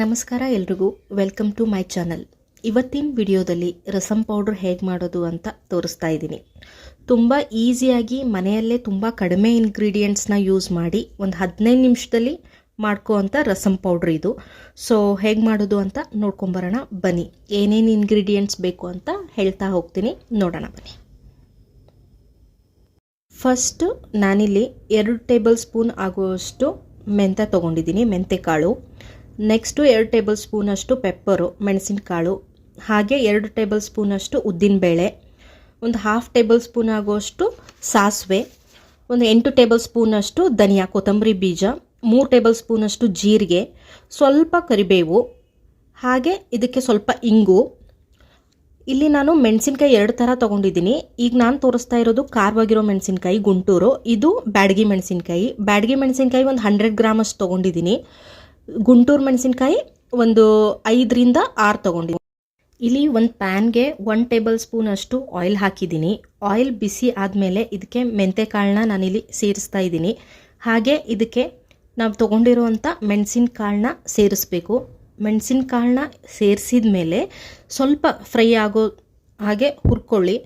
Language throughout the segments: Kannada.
ನಮಸ್ಕಾರ ಎಲ್ರಿಗೂ. ವೆಲ್ಕಮ್ ಟು ಮೈ ಚಾನಲ್ ಇವತ್ತಿನ ವಿಡಿಯೋದಲ್ಲಿ ರಸಂ ಪೌಡ್ರ್ ಹೇಗೆ ಮಾಡೋದು ಅಂತ ತೋರಿಸ್ತಾ ಇದ್ದೀನಿ. ತುಂಬ ಈಸಿಯಾಗಿ ಮನೆಯಲ್ಲೇ ತುಂಬ ಕಡಿಮೆ ಇಂಗ್ರೀಡಿಯೆಂಟ್ಸ್ನ ಯೂಸ್ ಮಾಡಿ ಒಂದು ಹದಿನೈದು ನಿಮಿಷದಲ್ಲಿ ಮಾಡ್ಕೋವಂಥ ರಸಂ ಪೌಡ್ರ್ ಇದು. ಸೊ ಹೇಗೆ ಮಾಡೋದು ಅಂತ ನೋಡ್ಕೊಂಬರೋಣ. ಬನ್ನಿ. ಏನೇನು ಇಂಗ್ರೀಡಿಯೆಂಟ್ಸ್ ಬೇಕು ಅಂತ ಹೇಳ್ತಾ ಹೋಗ್ತೀನಿ. ನೋಡೋಣ ಬನ್ನಿ. ಫಸ್ಟು ನಾನಿಲ್ಲಿ ಎರಡು ಟೇಬಲ್ ಸ್ಪೂನ್ ಆಗುವಷ್ಟು ಮೆಂತ್ಯ ತೊಗೊಂಡಿದ್ದೀನಿ. ಮೆಂತ್ಯ ಕಾಳು ನೆಕ್ಸ್ಟು ಎರಡು ಟೇಬಲ್ ಸ್ಪೂನಷ್ಟು ಪೆಪ್ಪರು, ಮೆಣಸಿನಕಾಳು, ಹಾಗೆ ಎರಡು ಟೇಬಲ್ ಸ್ಪೂನಷ್ಟು ಉದ್ದಿನಬೇಳೆ, ಒಂದು ಹಾಫ್ ಟೇಬಲ್ ಸ್ಪೂನ್ ಆಗುವಷ್ಟು ಸಾಸಿವೆ, ಒಂದು ಎಂಟು ಟೇಬಲ್ ಸ್ಪೂನಷ್ಟು ಧನಿಯಾ ಕೊತ್ತಂಬರಿ ಬೀಜ, ಮೂರು ಟೇಬಲ್ ಸ್ಪೂನಷ್ಟು ಜೀರಿಗೆ, ಸ್ವಲ್ಪ ಕರಿಬೇವು, ಹಾಗೆ ಇದಕ್ಕೆ ಸ್ವಲ್ಪ ಇಂಗು. ಇಲ್ಲಿ ನಾನು ಮೆಣಸಿನ್ಕಾಯಿ ಎರಡು ಥರ ತೊಗೊಂಡಿದ್ದೀನಿ. ಈಗ ನಾನು ತೋರಿಸ್ತಾ ಇರೋದು ಖಾರವಾಗಿರೋ ಮೆಣಸಿನ್ಕಾಯಿ, ಗುಂಟೂರು. ಇದು ಬ್ಯಾಡಗಿ ಮೆಣಸಿನ್ಕಾಯಿ. ಬ್ಯಾಡಗಿ ಮೆಣಸಿನ್ಕಾಯಿ ಒಂದು ಹಂಡ್ರೆಡ್ ಗ್ರಾಮ್ ಅಷ್ಟು ತೊಗೊಂಡಿದ್ದೀನಿ. ಗುಂಟೂರು ಮೆಣಸಿನಕಾಯಿ ಒಂದು ಐದರಿಂದ ಆರು ತೊಗೊಂಡಿದ್ದೀನಿ. ಇಲ್ಲಿ ಒಂದು ಪ್ಯಾನ್ಗೆ ಒನ್ ಟೇಬಲ್ ಸ್ಪೂನ್ ಅಷ್ಟು ಆಯಿಲ್ ಹಾಕಿದ್ದೀನಿ. ಆಯಿಲ್ ಬಿಸಿ ಆದಮೇಲೆ ಇದಕ್ಕೆ ಮೆಂತೆ ಕಾಳನ್ನ ನಾನಿಲ್ಲಿ ಸೇರಿಸ್ತಾ ಇದ್ದೀನಿ. ಹಾಗೆ ಇದಕ್ಕೆ ನಾವು ತೊಗೊಂಡಿರುವಂಥ ಮೆಣಸಿನ ಕಾಳನ್ನ ಸೇರಿಸ್ಬೇಕು. ಮೆಣಸಿನ ಕಾಳನ್ನ ಸೇರಿಸಿದ ಮೇಲೆ ಸ್ವಲ್ಪ ಫ್ರೈ ಆಗೋ ಹಾಗೆ ಹುರ್ಕೊಳ್ಳಿ.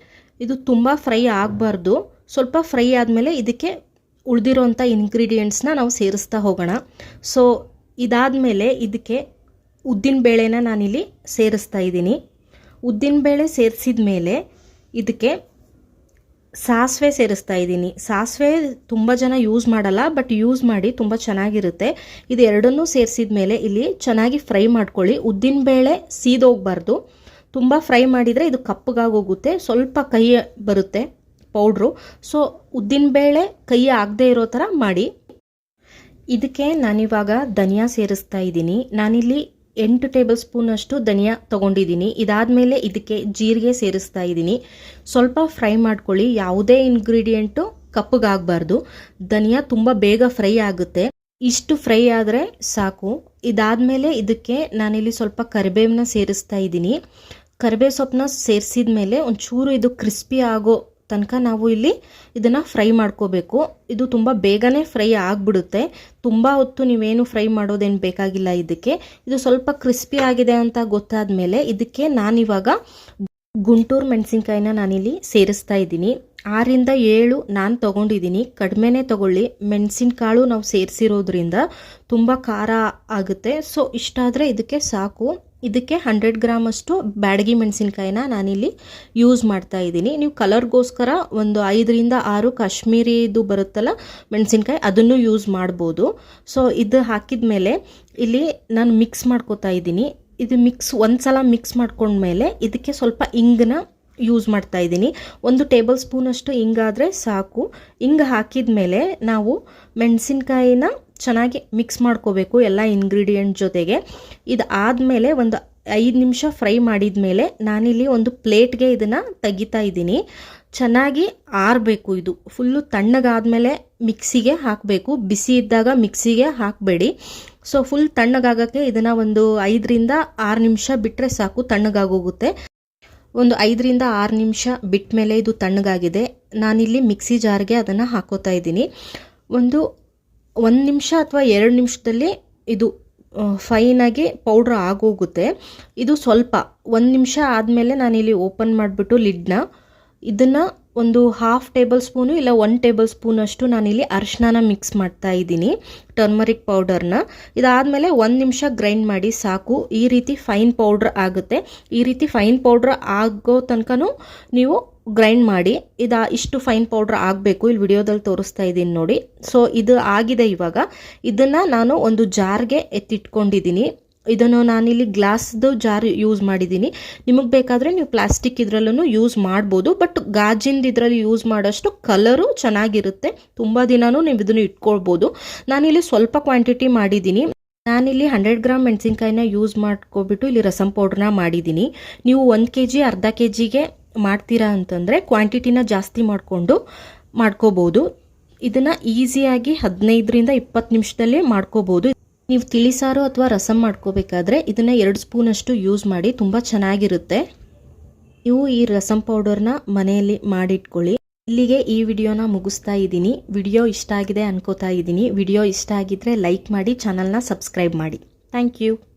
ಇದು ತುಂಬ ಫ್ರೈ ಆಗಬಾರ್ದು. ಸ್ವಲ್ಪ ಫ್ರೈ ಆದಮೇಲೆ ಇದಕ್ಕೆ ಉಳಿದಿರೋಂಥ ಇಂಗ್ರೀಡಿಯೆಂಟ್ಸ್ನ ನಾವು ಸೇರಿಸ್ತಾ ಹೋಗೋಣ. ಸೊ ಇದಾದಮೇಲೆ ಇದಕ್ಕೆ ಉದ್ದಿನ ಬೇಳೆನ ನಾನಿಲ್ಲಿ ಸೇರಿಸ್ತಾ ಇದ್ದೀನಿ. ಉದ್ದಿನ ಬೇಳೆ ಸೇರಿಸಿದ ಮೇಲೆ ಇದಕ್ಕೆ ಸಾಸಿವೆ ಸೇರಿಸ್ತಾ ಇದ್ದೀನಿ. ಸಾಸಿವೆ ತುಂಬ ಜನ ಯೂಸ್ ಮಾಡಲ್ಲ ಬಟ್ ಯೂಸ್ ಮಾಡಿ ತುಂಬ ಚೆನ್ನಾಗಿರುತ್ತೆ. ಇದು ಎರಡನ್ನೂ ಸೇರಿಸಿದ ಮೇಲೆ ಇಲ್ಲಿ ಚೆನ್ನಾಗಿ ಫ್ರೈ ಮಾಡ್ಕೊಳ್ಳಿ. ಉದ್ದಿನ ಬೇಳೆ ಸೀದೋಗ್ಬಾರ್ದು. ತುಂಬ ಫ್ರೈ ಮಾಡಿದರೆ ಇದು ಕಪ್ಪಗಾಗೋಗುತ್ತೆ ಸ್ವಲ್ಪ ಕೈ ಬರುತ್ತೆ ಪೌಡ್ರು. ಸೊ ಉದ್ದಿನ ಬೇಳೆ ಕೈ ಆಗದೆ ಇರೋ ಥರ ಮಾಡಿ. ಇದಕ್ಕೆ ನಾನಿವಾಗ ಧನಿಯಾ ಸೇರಿಸ್ತಾ ಇದ್ದೀನಿ. ನಾನಿಲ್ಲಿ ಎಂಟು ಟೇಬಲ್ ಸ್ಪೂನಷ್ಟು ಧನಿಯಾ ತೊಗೊಂಡಿದ್ದೀನಿ. ಇದಾದಮೇಲೆ ಇದಕ್ಕೆ ಜೀರಿಗೆ ಸೇರಿಸ್ತಾ ಇದ್ದೀನಿ. ಸ್ವಲ್ಪ ಫ್ರೈ ಮಾಡ್ಕೊಳ್ಳಿ. ಯಾವುದೇ ಇಂಗ್ರೀಡಿಯೆಂಟು ಕಪ್ಪಗಾಗಬಾರ್ದು. ಧನಿಯಾ ತುಂಬ ಬೇಗ ಫ್ರೈ ಆಗುತ್ತೆ. ಇಷ್ಟು ಫ್ರೈ ಆದರೆ ಸಾಕು. ಇದಾದಮೇಲೆ ಇದಕ್ಕೆ ನಾನಿಲ್ಲಿ ಸ್ವಲ್ಪ ಕರಿಬೇವನ್ನ ಸೇರಿಸ್ತಾ ಇದ್ದೀನಿ. ಕರಿಬೇವು ಸೊಪ್ಪನ್ನ ಸೇರಿಸಿದ ಮೇಲೆ ಒಂಚೂರು ಇದು ಕ್ರಿಸ್ಪಿ ಆಗೋ ತನಕ ನಾವು ಇಲ್ಲಿ ಇದನ್ನು ಫ್ರೈ ಮಾಡ್ಕೋಬೇಕು. ಇದು ತುಂಬ ಬೇಗನೆ ಫ್ರೈ ಆಗಿಬಿಡುತ್ತೆ. ತುಂಬ ಹೊತ್ತು ನೀವೇನು ಫ್ರೈ ಮಾಡೋದೇನು ಬೇಕಾಗಿಲ್ಲ ಇದಕ್ಕೆ. ಇದು ಸ್ವಲ್ಪ ಕ್ರಿಸ್ಪಿ ಆಗಿದೆ ಅಂತ ಗೊತ್ತಾದ ಮೇಲೆ ಇದಕ್ಕೆ ನಾನಿವಾಗ ಗುಂಟೂರು ಮೆಣಸಿನ್ಕಾಯಿನ ನಾನಿಲ್ಲಿ ಸೇರಿಸ್ತಾ ಇದ್ದೀನಿ. ಆರಿಂದ ಏಳು ನಾನು ತೊಗೊಂಡಿದ್ದೀನಿ. ಕಡಿಮೆನೇ ತೊಗೊಳ್ಳಿ. ಮೆಣಸಿನಕಾಳು ನಾವು ಸೇರಿಸಿರೋದ್ರಿಂದ ತುಂಬ ಖಾರ ಆಗುತ್ತೆ. ಸೊ ಇಷ್ಟಾದರೆ ಇದಕ್ಕೆ ಸಾಕು. ಇದಕ್ಕೆ ಹಂಡ್ರೆಡ್ ಗ್ರಾಮ್ ಅಷ್ಟು ಬ್ಯಾಡಗಿ ಮೆಣಸಿನ್ಕಾಯಿನ ನಾನಿಲ್ಲಿ ಯೂಸ್ ಮಾಡ್ತಾ ಇದ್ದೀನಿ. ನೀವು ಕಲರ್ಗೋಸ್ಕರ ಒಂದು ಐದರಿಂದ ಆರು ಕಾಶ್ಮೀರಿದು ಬರುತ್ತಲ್ಲ ಮೆಣಸಿನ್ಕಾಯಿ ಅದನ್ನು ಯೂಸ್ ಮಾಡ್ಬೋದು. ಸೊ ಇದು ಹಾಕಿದ ಮೇಲೆ ಇಲ್ಲಿ ನಾನು ಮಿಕ್ಸ್ ಮಾಡ್ಕೋತಾ ಇದ್ದೀನಿ. ಇದು ಮಿಕ್ಸ್ ಒಂದು ಸಲ ಮಿಕ್ಸ್ ಮಾಡ್ಕೊಂಡ್ಮೇಲೆ ಇದಕ್ಕೆ ಸ್ವಲ್ಪ ಇಂಗನ್ನ ಯೂಸ್ ಮಾಡ್ತಾ ಇದ್ದೀನಿ. ಒಂದು ಟೇಬಲ್ ಸ್ಪೂನಷ್ಟು ಇಂಗಾದರೆ ಸಾಕು. ಇಂಗ್ ಹಾಕಿದ ಮೇಲೆ ನಾವು ಮೆಣಸಿನ್ಕಾಯಿನ ಚೆನ್ನಾಗಿ ಮಿಕ್ಸ್ ಮಾಡ್ಕೋಬೇಕು ಎಲ್ಲ ಇಂಗ್ರೀಡಿಯೆಂಟ್ ಜೊತೆಗೆ. ಇದು ಆದಮೇಲೆ ಒಂದು ಐದು ನಿಮಿಷ ಫ್ರೈ ಮಾಡಿದ ಮೇಲೆ ನಾನಿಲ್ಲಿ ಒಂದು ಪ್ಲೇಟ್ಗೆ ಇದನ್ನು ತೆಗಿತಾ ಇದ್ದೀನಿ. ಚೆನ್ನಾಗಿ ಆರಬೇಕು ಇದು. ಫುಲ್ಲು ತಣ್ಣಗಾದಮೇಲೆ ಮಿಕ್ಸಿಗೆ ಹಾಕಬೇಕು. ಬಿಸಿ ಇದ್ದಾಗ ಮಿಕ್ಸಿಗೆ ಹಾಕಬೇಡಿ. ಸೊ ಫುಲ್ ತಣ್ಣಗಾಗೋಕ್ಕೆ ಇದನ್ನು ಒಂದು ಐದರಿಂದ ಆರು ನಿಮಿಷ ಬಿಟ್ಟರೆ ಸಾಕು, ತಣ್ಣಗಾಗೋಗುತ್ತೆ. ಒಂದು ಐದರಿಂದ ಆರು ನಿಮಿಷ ಬಿಟ್ಟ ಮೇಲೆ ಇದು ತಣ್ಣಗಾಗಿದೆ. ನಾನಿಲ್ಲಿ ಮಿಕ್ಸಿ ಜಾರ್ಗೆ ಅದನ್ನು ಹಾಕೋತಾ ಇದ್ದೀನಿ. ಒಂದು ಒಂದು ನಿಮಿಷ ಅಥವಾ ಎರಡು ನಿಮಿಷದಲ್ಲಿ ಇದು ಫೈನಾಗಿ ಪೌಡ್ರ್ ಆಗೋಗುತ್ತೆ. ಇದು ಸ್ವಲ್ಪ, ಒಂದು ನಿಮಿಷ ಆದಮೇಲೆ ನಾನಿಲ್ಲಿ ಓಪನ್ ಮಾಡಿಬಿಟ್ಟು ಲಿಡ್ನ ಇದನ್ನು ಒಂದು ಹಾಫ್ ಟೇಬಲ್ ಸ್ಪೂನು ಇಲ್ಲ ಒನ್ ಟೇಬಲ್ ಸ್ಪೂನಷ್ಟು ನಾನಿಲ್ಲಿ ಅರಿಶಿನ ಮಿಕ್ಸ್ ಮಾಡ್ತಾ ಇದ್ದೀನಿ ಟರ್ಮರಿಕ್ ಪೌಡರ್ನ ಇದಾದಮೇಲೆ ಒಂದು ನಿಮಿಷ ಗ್ರೈಂಡ್ ಮಾಡಿ ಸಾಕು. ಈ ರೀತಿ ಫೈನ್ ಪೌಡ್ರ್ ಆಗುತ್ತೆ. ಈ ರೀತಿ ಫೈನ್ ಪೌಡ್ರ್ ಆಗೋ ತನಕ ನೀವು ಗ್ರೈಂಡ್ ಮಾಡಿ, ಇದು ಇಷ್ಟು ಫೈನ್ ಪೌಡ್ರ್ ಆಗಬೇಕು, ಇಲ್ಲಿ ವಿಡಿಯೋದಲ್ಲಿ ತೋರಿಸ್ತಾ ಇದ್ದೀನಿ ನೋಡಿ. ಸೊ ಇದು ಆಗಿದೆ ಇವಾಗ. ಇದನ್ನು ನಾನು ಒಂದು ಜಾರ್ಗೆ ಎತ್ತಿಟ್ಕೊಂಡಿದ್ದೀನಿ. ಇದನ್ನು ನಾನಿಲ್ಲಿ ಗ್ಲಾಸ್ದು ಜಾರ್ ಯೂಸ್ ಮಾಡಿದ್ದೀನಿ. ನಿಮಗೆ ಬೇಕಾದರೆ ನೀವು ಪ್ಲಾಸ್ಟಿಕ್ ಇದರಲ್ಲೂ ಯೂಸ್ ಮಾಡ್ಬೋದು ಬಟ್ ಗಾಜಿಂದ ಇದರಲ್ಲಿ ಯೂಸ್ ಮಾಡೋಷ್ಟು ಕಲರು ಚೆನ್ನಾಗಿರುತ್ತೆ. ತುಂಬ ದಿನವೂ ನೀವು ಇದನ್ನು ಇಟ್ಕೊಳ್ಬೋದು. ನಾನಿಲ್ಲಿ ಸ್ವಲ್ಪ ಕ್ವಾಂಟಿಟಿ ಮಾಡಿದ್ದೀನಿ. ನಾನಿಲ್ಲಿ ಹಂಡ್ರೆಡ್ ಗ್ರಾಮ್ ಮೆಣಸಿನ್ಕಾಯಿನ ಯೂಸ್ ಮಾಡ್ಕೊಬಿಟ್ಟು ಇಲ್ಲಿ ರಸಂ ಪೌಡ್ರನ್ನ ಮಾಡಿದ್ದೀನಿ. ನೀವು ಒಂದು ಕೆ ಜಿ ಅರ್ಧ ಕೆ ಜಿಗೆ ಮಾಡ್ತೀರಾ ಅಂತಂದರೆ ಕ್ವಾಂಟಿಟಿನ ಜಾಸ್ತಿ ಮಾಡಿಕೊಂಡು ಮಾಡ್ಕೋಬೋದು. ಇದನ್ನು ಈಸಿಯಾಗಿ ಹದಿನೈದರಿಂದ ಇಪ್ಪತ್ತು ನಿಮಿಷದಲ್ಲೇ ಮಾಡ್ಕೋಬೋದು. ನೀವು ತಿಳಿಸಾರು ಅಥವಾ ರಸಮ್ ಮಾಡ್ಕೋಬೇಕಾದ್ರೆ ಇದನ್ನು ಎರಡು ಸ್ಪೂನಷ್ಟು ಯೂಸ್ ಮಾಡಿ ತುಂಬ ಚೆನ್ನಾಗಿರುತ್ತೆ. ನೀವು ಈ ರಸಂ ಪೌಡರ್ನ ಮನೆಯಲ್ಲಿ ಮಾಡಿಟ್ಕೊಳ್ಳಿ. ಇಲ್ಲಿಗೆ ಈ ವಿಡಿಯೋನ ಮುಗಿಸ್ತಾ ಇದ್ದೀನಿ. ವಿಡಿಯೋ ಇಷ್ಟ ಆಗಿದೆ ಅನ್ಕೋತಾ ಇದ್ದೀನಿ. ವಿಡಿಯೋ ಇಷ್ಟ ಆಗಿದ್ರೆ ಲೈಕ್ ಮಾಡಿ ಚಾನಲ್ನ ಸಬ್ಸ್ಕ್ರೈಬ್ ಮಾಡಿ. Thank you